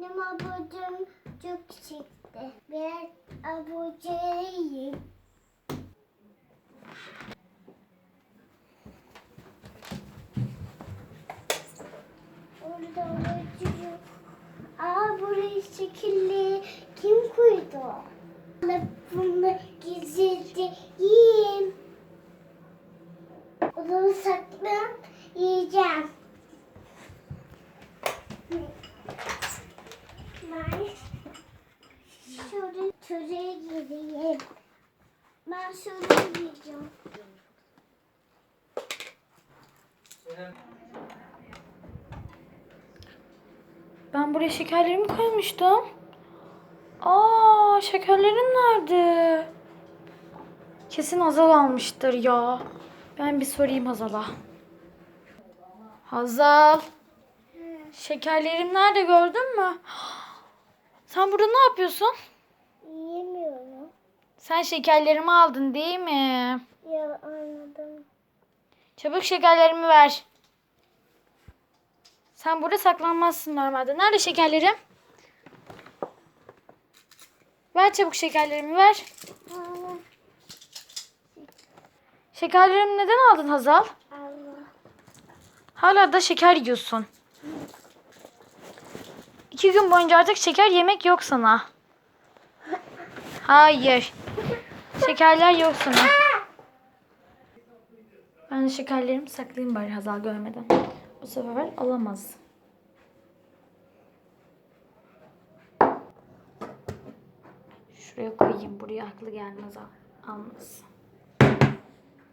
Benim abucum çok çıktı. Biraz abucu yiyeyim. Orada abucu yok. Aa burayı şekilli kim koydu? Bunu gizlice yiyeyim. Onu saklan yiyeceğim. Ben şurada şuraya gireyim. Gireceğim. Ben buraya şekerlerimi koymuştum. Aa, şekerlerim nerede? Kesin Hazal almıştır ya. Ben bir sorayım Hazal'a. Hazal. Şekerlerim nerede gördün mü? Sen burada ne yapıyorsun? Yiyemiyorum. Sen şekerlerimi aldın değil mi? Ya anladım. Çabuk şekerlerimi ver. Sen burada saklanmazsın normalde. Nerede şekerlerim? Ver çabuk şekerlerimi ver. Allah Şekerlerimi neden aldın Hazal? Allah. Hala da şeker yiyorsun. İki gün boyunca artık şeker yemek yok sana. Hayır. Şekerler yok. Ben de şekerlerimi saklayayım bari Hazal görmeden. Bu sefer alamaz. Şuraya koyayım. Buraya aklı gelmez al- almaz.